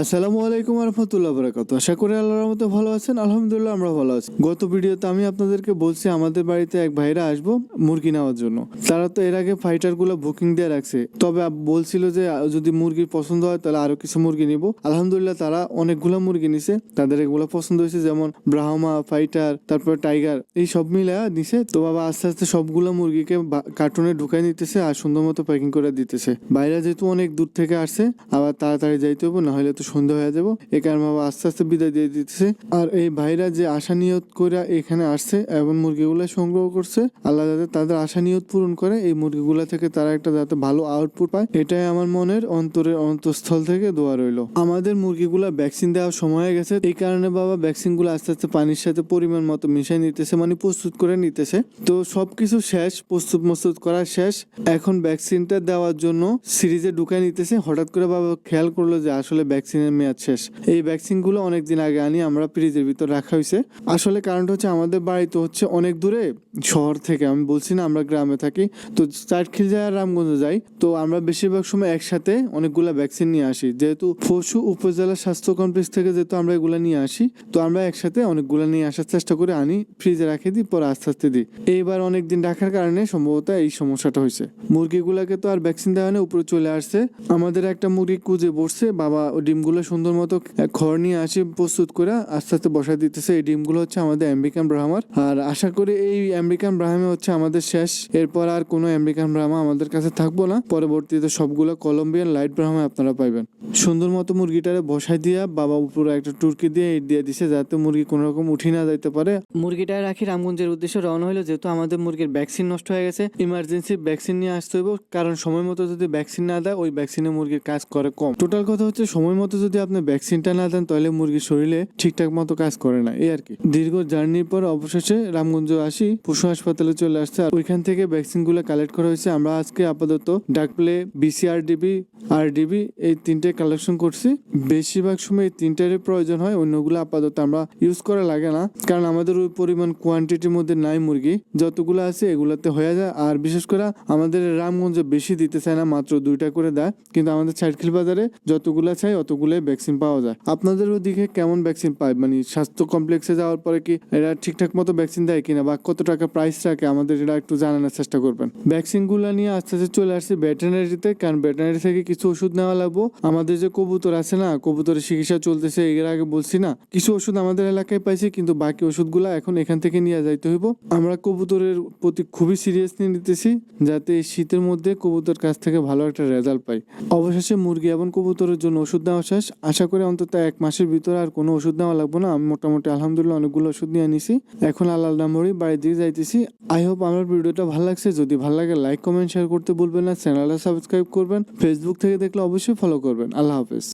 আসসালামু আলাইকুম রহমতুল্লাহ বরাকাত। আশা করি আল্লাহর রহমতে ভালো আছেন, আলহামদুলিল্লাহ আমরা ভালো আছি। গত ভিডিওতে আমি আপনাদেরকে বলছি, আমাদের বাড়িতে এক ভাইরা আসব মুরগি নেওয়ার জন্য। তারা তো এর আগে ফাইটারগুলো বুকিং দিয়ে রাখছে। তবে বলছিল যে যদি মুরগি পছন্দ হয়, তাহলে আরও কিছু মুরগি নিব। আলহামদুলিল্লাহ তারা অনেকগুলো মুরগি নিছে। তাদের এগুলো পছন্দ হয়েছে, যেমন ব্রাহ্মা ফাইটার তারপর টাইগার এই সব মিলে নিছে। তো বাবা আস্তে আস্তে সবগুলো মুরগিকে কার্টুনে ঢুকাই নিতেছে আর সুন্দর মতো প্যাকিং করে দিতেছে। বাইরে যেহেতু অনেক দূর থেকে আসছে, আবার তাড়াতাড়ি যাইতে হবে না হলে তো সন্ধ্যা হয়ে যাব। এই কারণে বাবা আস্তে আস্তে বিদায় দিয়ে দিতেছে। আর এই ভাইরা যে আশা নিয়ত করে এখানে আসছে এবং মুরগিগুলো সংগ্রহ করছে, আল্লাহ যাতে তাদের আশা নিয়ত পূরণ করে, এই মুরগিগুলো থেকে তারা একটা যাতে ভালো আউটপুট পায়। এটাই আমার মনের অন্তরের অন্তঃস্থল থেকে দোয়া রইল। আমাদের মুরগিগুলো ভ্যাকসিন দেওয়ার সময় হয়ে গেছে। এই কারণে বাবা ভ্যাকসিনগুলো আস্তে আস্তে পানির সাথে পরিমাণ মতো মিশিয়ে নিতেছে মানে প্রস্তুত করে নিতেছে। তো সবকিছু শেষ, প্রস্তুত মস্তুত করা শেষ। এখন ভ্যাকসিনটা দেওয়ার জন্য সিরিজে ঢুকাই নিতেছে। হঠাৎ করে বাবা খেয়াল করল যে আসলে ভ্যাকসিনের মেয়াদ শেষ। এই ভ্যাকসিনগুলো অনেকদিন আগে আনি, আমরা ফ্রিজের ভিতর রাখা হয়েছে আসলে কারণটা হচ্ছে আমাদের বাড়ি তো হচ্ছে অনেক দূরে শহর থেকে, আমি বলছি না আমরা গ্রামে থাকি। তো চাটখিল যায় আর রামগঞ্জ যাই, তো আমরা বেশিরভাগ সময় একসাথে অনেকগুলা ভ্যাকসিন নিয়ে আসি। যেহেতু পশু উপজেলা স্বাস্থ্য কমপ্লেক্স থেকে যেহেতু আমরা এগুলা নিয়ে আসি, তো আমরা একসাথে অনেকগুলা নিয়ে আসার চেষ্টা করে, আনি ফ্রিজে রাখে দিই, পরে আস্তে আস্তে দিই। এইবার অনেক দিন রাখার কারণে সম্ভবত এই সমস্যাটা হয়েছে মুরগিগুলাকে তো আর ভ্যাকসিন দেওয়া নেই উপরে চলে আসছে। আমাদের একটা মুরগি কুজে বসছে, বাবা ওই ডিমগুলো সুন্দর মতো খড় নিয়ে আসি প্রস্তুত করে, আস্তে আস্তে বসা দিতেছে। এই ডিমগুলো হচ্ছে আমাদের আমেরিকান ব্রাহ্মার। আর আশা করি এই আমেরিকান ব্রাহ্মে হচ্ছে আমাদের শেষ। এরপর আর কোনো আমেরিকান ব্রাহ্মা আমাদের কাছে থাকব না। পরবর্তীতে সবগুলো কলম্বিয়ান লাইট ব্রাহ্মা আপনারা পাইবেন। সুন্দর মতো মুরগিটারে বসাই দিয়া বাবা উপরে একটা টুরকি দিয়ে দিয়ে দিছে, যাতে মুরগি কোনো রকম উঠি না যাইতে পারে। মুরগিটা রাখি রামগঞ্জের উদ্দেশ্যে রওনা হলো যেহেতু আমাদের মুরগির ভ্যাকসিন নষ্ট হয়ে গেছে, ইমার্জেন্সি ভ্যাকসিন নিয়ে আসতে হইব। কারণ সময় মতো যদি ভ্যাকসিন না দেয়, ওই ভ্যাকসিনে মুরগির কাজ করে কম। টোটাল কথা হচ্ছে সময় মতো যদি আপনি ভ্যাকসিনটা না দেন, তাহলে মুরগির শরীরে ঠিকঠাক মতো কাজ করে না, এই আর কি। দীর্ঘ জার্নির পর অবশেষে রামগঞ্জ আসি, পশু হাসপাতালে চলে আসছে আর ওইখান থেকে ভ্যাকসিনগুলো কালেক্ট করা হয়েছে। আমরা আজকে আপাতত ডাকপ্লে বিসিআরডিবি আরডিবি এই তিনটে কালেকশন করছি। বেশিরভাগ সময় এই তিনটারই প্রয়োজন হয়, অন্যগুলো আপাতত আমরা ইউজ করা লাগে না। কারণ আমাদের ওই পরিমাণ কোয়ান্টিটির মধ্যে নাই মুরগি। যতগুলো আছে, এগুলাতে হয়ে যায়। আর বিশেষ করে আমাদের রামগঞ্জে বেশি দিতে চায় না, মাত্র দুইটা করে দেয়। কিন্তু আমাদের সাইডখিল বাজারে যতগুলো চাই অতগুলোই ভ্যাকসিন পাওয়া যায়। আপনাদের ওদিকে কেমন ভ্যাকসিন পায়? মানে স্বাস্থ্য কমপ্লেক্সে যাওয়ার পরে কি এরা ঠিকঠাক মতো ভ্যাকসিন দেয় কিনা বা কত টাকা প্রাইস রাখে? আমাদের এটা একটু জানানোর চেষ্টা করবেন। ভ্যাকসিনগুলো নিয়ে আস্তে আস্তে চলে আসছে ভেটেনারিতে কারণ ভেটেনারি থেকে কিছু ওষুধ নেওয়া লাগবো। আমাদের যে কবুতর আছে না, কবুতরের চিকিৎসা চলতেছে, এর আগে বলছি না। কিছু ওষুধ আমাদের এলাকায় পাইছি, কিন্তু বাকি ওষুধগুলো এখন এখান থেকে নিয়ে যাইতে হইব। আমরা কবুতরের প্রতি খুবই সিরিয়াসলি নিতেছি, যাতে এই শীতের মধ্যে কবুতর কাছ থেকে ভালো একটা রেজাল্ট পাই। অবশেষে মুরগি এবং কবুতরের জন্য ওষুধ নেওয়া শেষ। আশা করি অন্তত এক মাসের ভিতরে আর কোনো ওষুধ নেওয়া লাগবে না। আমি মোটামুটি আলহামদুলিল্লাহ অনেকগুলো ওষুধ নিয়ে নিছি এখন আল্লাহ নামরি বাড়ি দিয়ে যাইতেছি। আই হোপ আমার ভিডিওটা ভালো লাগছে। যদি ভালো লাগে লাইক কমেন্ট শেয়ার করতে ভুলবেন না। চ্যানেলটা সাবস্ক্রাইব করবেন। ফেসবুক থেকে দেখলে অবশ্যই ফলো করবেন। আল্লাহ হাফেজ।